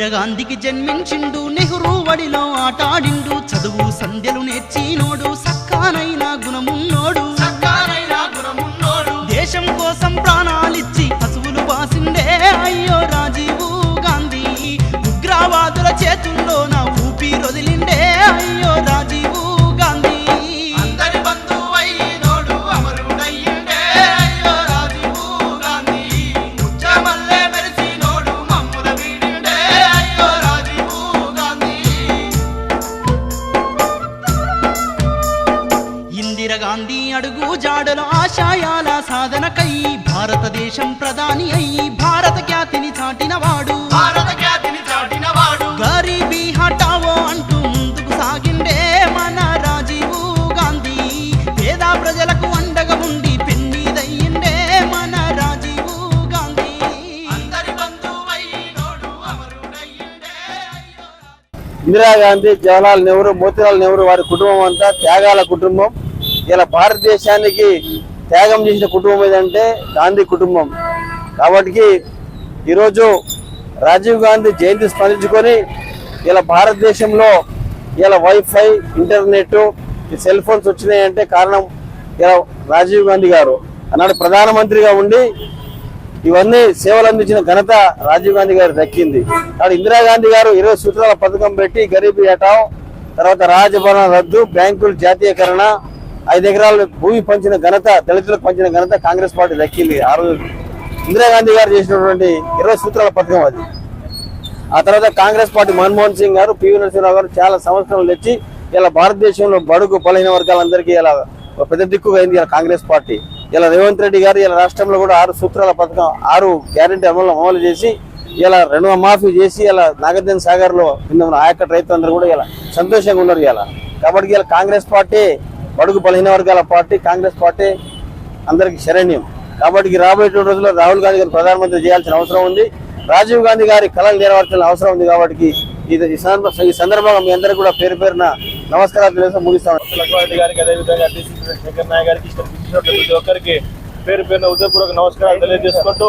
ఇందిరగాంధీకి జన్మించిండు నెహ్రూ వడిలో ఆటాడిండు. చదువు సంధ్యలు నేర్చినోడు సక్కానైన గుణమున్నోడు. సక్కానైన గుణమున్నోడు. దేశం కోసం ఆశయాల సాధనకై భారతదేశం ప్రధాని అయి భారత ఖ్యాతిని చాటినవాడు. భారత ఖ్యాతిని చాటినవాడు. గరీబీ హటావో అంటూ ముందుకు సాగిండే మన రాజీవు గాంధీ. పేద ప్రజలకు అండగా ఉండి పెన్నీదయ్యిండే మన రాజీవు గాంధీ. అందరి ఇందిరాగాంధీ జవహర్లాల్ నెహ్రూ మోతీలాల్ నెహ్రూ వారి కుటుంబం అంతా త్యాగాల కుటుంబం. ఇలా భారతదేశానికి త్యాగం చేసిన కుటుంబం ఏదంటే గాంధీ కుటుంబం. కాబట్టి ఈరోజు రాజీవ్ గాంధీ జయంతి స్మరించుకొని ఇలా భారతదేశంలో ఇలా వైఫై ఇంటర్నెట్ ఈ సెల్ ఫోన్స్ వచ్చినాయంటే కారణం ఇలా రాజీవ్ గాంధీ గారు. అన్నాడు ప్రధానమంత్రిగా ఉండి ఇవన్నీ సేవలు అందించిన ఘనత రాజీవ్ గాంధీ గారు దక్కింది. కాబట్టి ఇందిరాగాంధీ గారు ఇరవై సూత్రాల పథకం పెట్టి గరీబీ హటావ్ తర్వాత రాజభవన రద్దు బ్యాంకుల జాతీయకరణ ఐదు ఎకరాల భూమి పంచిన ఘనత దళితులకు పంచిన ఘనత కాంగ్రెస్ పార్టీ దక్కింది ఆ రోజు ఇందిరాగాంధీ గారు చేసినటువంటి ఇరవై సూత్రాల పథకం అది. ఆ తర్వాత కాంగ్రెస్ పార్టీ మన్మోహన్ సింగ్ గారు పివి నరసింహరావు గారు చాలా సంవత్సరాలు తెచ్చి ఇలా భారతదేశంలో బడుగు బలహీన వర్గాలందరికీ ఇలా పెద్ద దిక్కుగా అయింది ఇలా కాంగ్రెస్ పార్టీ. ఇలా రేవంత్ రెడ్డి గారు ఇలా రాష్ట్రంలో కూడా ఆరు సూత్రాల పథకం ఆరు గ్యారంటీ అమలు అమలు చేసి ఇలా రెండవ మాఫీ చేసి ఇలా నాగార్జున సాగర్లో కింద ఉన్న ఆయకట్టు రైతులందరూ కూడా ఇలా సంతోషంగా ఉన్నారు ఇలా. కాబట్టి ఇలా కాంగ్రెస్ పార్టీ బడుగు బలహీన వర్గాల పార్టీ కాంగ్రెస్ పార్టీ అందరికి శరణ్యం. కాబట్టి రాబోయేటువంటి రోజుల్లో రాహుల్ గాంధీ గారు ప్రధానమంత్రి చేయాల్సిన అవసరం ఉంది. రాజీవ్ గాంధీ గారి కళలు నెరవేర్చాల్సిన అవసరం ఉంది కాబట్టి ఇది ఈ ఈ సందర్భంగా మీ అందరికీ కూడా పేరు పేరున నమస్కారాలు తెలియజేసి ముగిస్తాను. లక్ష్మారెడ్డి గారికి అదేవిధంగా శంకర్ నాయక్ గారికి ఇష్టం ప్రతి ఒక్కరికి పేరు పేరున ఉదయపూర్వక నమస్కారాలు తెలియజేసుకుంటూ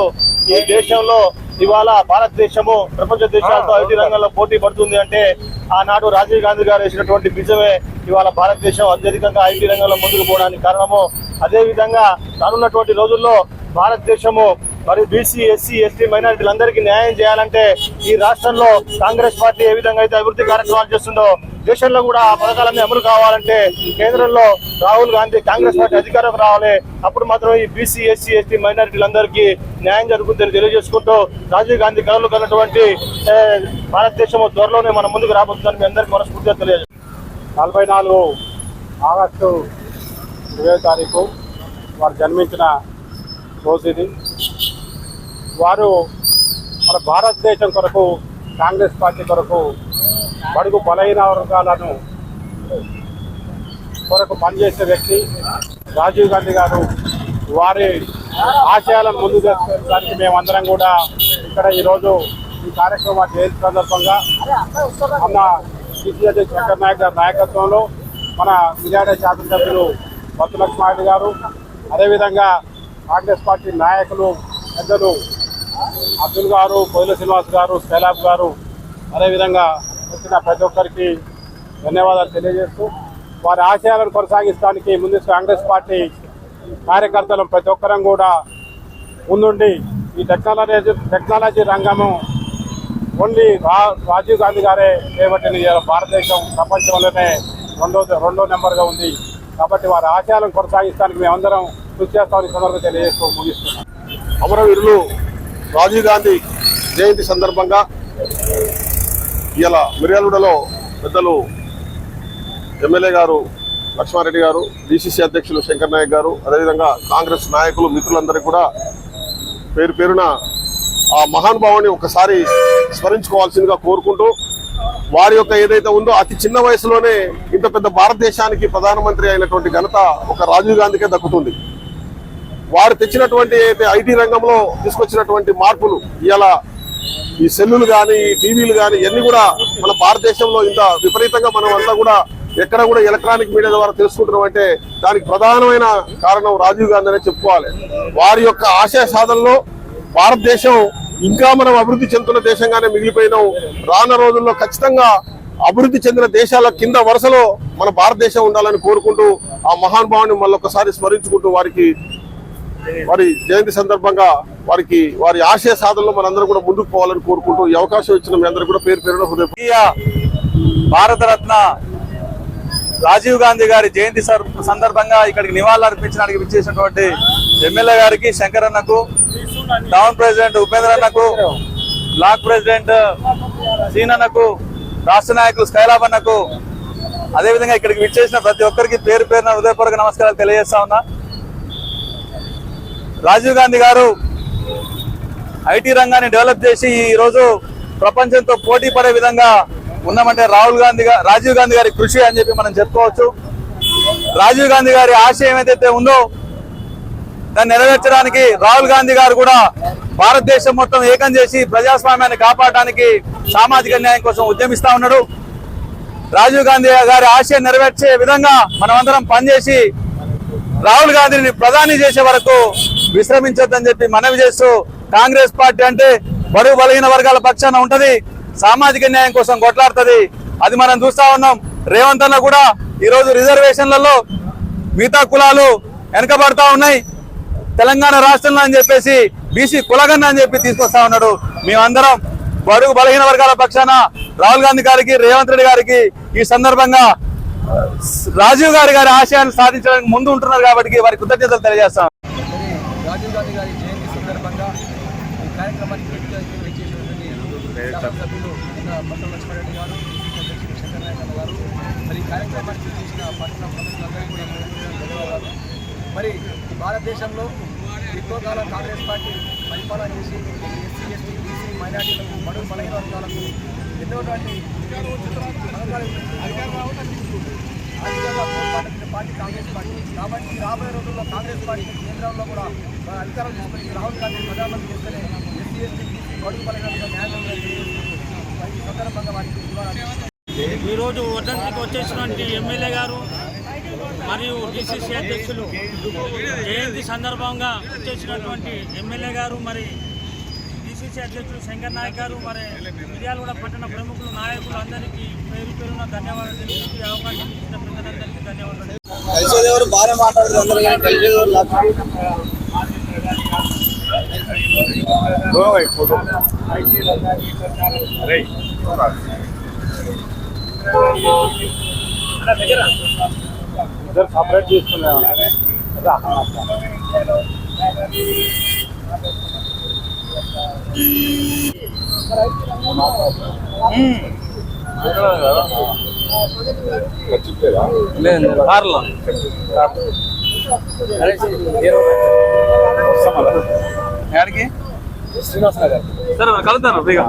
ఈ దేశంలో ఇవాళ భారతదేశము ప్రపంచ దేశాలతో ఐటీ రంగంలో పోటీ పడుతుంది అంటే ఆనాడు రాజీవ్ గాంధీ గారు వేసినటువంటి బీజమే ఇవాళ భారతదేశం అత్యధికంగా ఐటీ రంగంలో ముందుకు పోవడానికి కారణము. అదే విధంగా రానున్నటువంటి రోజుల్లో భారతదేశము మరి బీసీ ఎస్సీ ఎస్టీ మైనారిటీలందరికీ న్యాయం చేయాలంటే ఈ రాష్ట్రంలో కాంగ్రెస్ పార్టీ ఏ విధంగా అయితే అభివృద్ధి కార్యక్రమాలు చేస్తుందో దేశంలో కూడా ఆ పథకాలన్నీ అమలు కావాలంటే కేంద్రంలో రాహుల్ గాంధీ కాంగ్రెస్ పార్టీ అధికారం రావాలి. అప్పుడు మాత్రం ఈ బీసీ ఎస్సీ ఎస్టీ మైనారిటీలందరికీ న్యాయం జరుగుతుందని తెలియజేసుకుంటూ రాజీవ్ గాంధీ కలలు కన్నటువంటి భారతదేశం త్వరలోనే మన ముందుకు రాబోతుందని మీ అందరికీ మనస్ఫూర్తిగా తెలియజేస్తాం నలభై నాలుగు ఆగస్టు ఇరవై తారీఖు వారు జన్మించిన రోజు ఇది. వారు మన భారతదేశం కొరకు కాంగ్రెస్ పార్టీ కొరకు బడుగు బలహీన వర్గాలను కొరకు పనిచేసే వ్యక్తి రాజీవ్ గాంధీ గారు. వారి ఆశయాలను ముందు తీసుకెళ్ళడానికి మేమందరం కూడా ఇక్కడ ఈరోజు ఈ కార్యక్రమాన్ని చేసిన సందర్భంగా మన సిసి అధ్యక్షుడు శంకర్ నాయక్ గారి నాయకత్వంలో మన మిర్యాడ శాసనసభ్యులు బత్తు గారు అదేవిధంగా కాంగ్రెస్ పార్టీ నాయకులు పెద్దలు అబ్దుల్ గారు పొదిల శ్రీనివాస్ గారు శైలాబ్ గారు అదేవిధంగా వచ్చిన ప్రతి ఒక్కరికి ధన్యవాదాలు తెలియజేస్తూ వారి ఆశయాలను కొనసాగించడానికి ముందు కాంగ్రెస్ పార్టీ కార్యకర్తలు ప్రతి ఒక్కరం కూడా ముందుండి ఈ టెక్నాలజీ టెక్నాలజీ రంగము ఓన్లీ రా రాజీవ్ గాంధీ గారే చేపట్టిన భారతదేశం ప్రపంచంలోనే రెండో రెండో నెంబర్గా ఉంది. కాబట్టి వారి ఆశయాలను కొనసాగించడానికి మేమందరం కృషి చేస్తామని సందర్భంగా తెలియజేస్తూ ముగిస్తున్నాం. అమరవీరులు రాజీవ్ గాంధీ జయంతి సందర్భంగా ఇలా మిర్యాలగూడలో పెద్దలు ఎమ్మెల్యే గారు లక్ష్మారెడ్డి గారు డిసిసి అధ్యక్షులు శంకర్ నాయక్ గారు అదేవిధంగా కాంగ్రెస్ నాయకులు మిత్రులందరికీ కూడా పేరు పేరున ఆ మహానుభావుని ఒకసారి స్మరించుకోవాల్సిందిగా కోరుకుంటూ వారి యొక్క ఏదైతే ఉందో అతి చిన్న వయసులోనే ఇంత పెద్ద భారతదేశానికి ప్రధానమంత్రి అయినటువంటి ఘనత ఒక రాజీవ్ గాంధీకే దక్కుతుంది. వారు తెచ్చినటువంటి అయితే ఐటీ రంగంలో తీసుకొచ్చినటువంటి మార్పులు ఇలా ఈ సెల్లులు కానీ ఈ టీవీలు కానీ ఇవన్నీ కూడా మన భారతదేశంలో ఇంత విపరీతంగా మనం అంతా కూడా ఎక్కడ కూడా ఎలక్ట్రానిక్ మీడియా ద్వారా తెలుసుకుంటున్నాం అంటే దానికి ప్రధానమైన కారణం రాజీవ్ గాంధీ అనే చెప్పుకోవాలి. వారి యొక్క ఆశయ సాధనలో భారతదేశం ఇంకా మనం అభివృద్ధి చెందుతున్న దేశంగానే మిగిలిపోయినాం. రానున్న రోజుల్లో ఖచ్చితంగా అభివృద్ధి చెందిన దేశాల కింద వరుసలో మన భారతదేశం ఉండాలని కోరుకుంటూ ఆ మహానుభావుని మళ్ళొకసారి స్మరించుకుంటూ వారికి వారి జయంతి సందర్భంగా వారికి వారి ఆశయ సాధనలో మనందరం కూడా ముందుకు పోవాలని కోరుకుంటూ ఈ అవకాశం ఇచ్చిన మీ అందరూ కూడా పేరు పేరున హృదయ భారతరత్న రాజీవ్ గాంధీ గారి జయంతి సందర్భంగా ఇక్కడికి నివాళులర్పించడానికి విచ్చేసినటువంటి ఎమ్మెల్యే గారికి శంకర్ అన్నకు టౌన్ ప్రెసిడెంట్ ఉపేంద్ర అన్నకు బ్లాక్ ప్రెసిడెంట్ సీనన్నకు రాష్ట్ర నాయకులు స్కైలాబ్ అన్నకు అదేవిధంగా ఇక్కడికి విచ్చేసిన ప్రతి ఒక్కరికి పేరు పేరున హృదయపూర్వక నమస్కారాలు తెలియజేస్తా ఉన్నా. రాజీవ్ గాంధీ గారు ఐటీ రంగాన్ని డెవలప్ చేసి ఈరోజు ప్రపంచంతో పోటీ పడే విధంగా ఉన్నామంటే రాహుల్ గాంధీ గారు రాజీవ్ గాంధీ గారి కృషి అని చెప్పి మనం చెప్పుకోవచ్చు. రాజీవ్ గాంధీ గారి ఆశయం ఏదైతే ఉందో దాన్ని నెరవేర్చడానికి రాహుల్ గాంధీ గారు కూడా భారతదేశం మొత్తం ఏకం చేసి ప్రజాస్వామ్యాన్ని కాపాడడానికి సామాజిక న్యాయం కోసం ఉద్యమిస్తా ఉన్నాడు. రాజీవ్ గాంధీ గారి ఆశయం నెరవేర్చే విధంగా మనమందరం పనిచేసి రాహుల్ గాంధీని ప్రధాని చేసే వరకు విశ్రమించొద్దని చెప్పి మనవి చేస్తూ కాంగ్రెస్ పార్టీ అంటే బడుగు బలహీన వర్గాల పక్షాన ఉంటది. సామాజిక న్యాయం కోసం కొట్లాడుతుంది. అది మనం చూస్తా ఉన్నాం. రేవంత్ అన్న కూడా ఈ రోజు రిజర్వేషన్లలో మిగతా కులాలు వెనకబడతా ఉన్నాయి. తెలంగాణ రాష్ట్రంలో అని చెప్పేసి బీసీ కులగన్న అని చెప్పి తీసుకొస్తా ఉన్నాడు. మేమందరం బడుగు బలహీన వర్గాల పక్షాన రాహుల్ గాంధీ గారికి రేవంత్ రెడ్డి గారికి ఈ సందర్భంగా రాజీవ్ గారి గారి ఆశయాన్ని సాధించడానికి ముందు ఉంటున్నారు కాబట్టి వారి కృతజ్ఞతలు తెలియజేస్తాం రాజీవ్ గాంధీ గారి జయంతి సందర్భంగా పట్టణ లక్ష్మారెడ్డి గారు గారు మరి కార్యక్రమానికి చేసిన పట్టణ ధన్యవాదాలు. మరి భారతదేశంలో ఎక్కువ కాలం కాంగ్రెస్ పార్టీ పరిపాలన చేసి ఎస్సీ ఎస్టీ బీసీ మైనార్టీలకు బడుగు బలహీన వర్గాలకు ఎన్నోటువంటి పార్టీ కాంగ్రెస్ పార్టీ. కాబట్టి రాబోయే రోజుల్లో కాంగ్రెస్ పార్టీ కేంద్రంలో కూడా అధికారం తీసుకొని రాహుల్ గాంధీ ప్రధానమంత్రి చేస్తేనే ఈరోజు వర్ధంతికి వచ్చేసినటువంటి ఎమ్మెల్యే గారు మరియు డిసిసి అధ్యక్షులు జయంతి సందర్భంగా వచ్చేసినటువంటి ఎమ్మెల్యే గారు మరి డిసిసి అధ్యక్షులు శంకర్ నాయక్ గారు మరి మిర్యాలగూడ పట్టణ ప్రముఖులు నాయకులు అందరికీ పేరు పేరున ధన్యవాదాలు తెలియజేస్తూ అవకాశం ఇచ్చిన ప్రజలందరికీ ధన్యవాదాలు. కలిసేదేవారు బాగానే మాట్లాడుతారు అందరూ కానీ కలిసేదేవారు సపరేట్ తీసుకున్నాం ఎక్కడికి సరే కలుద్దాను ఫ్రీగా.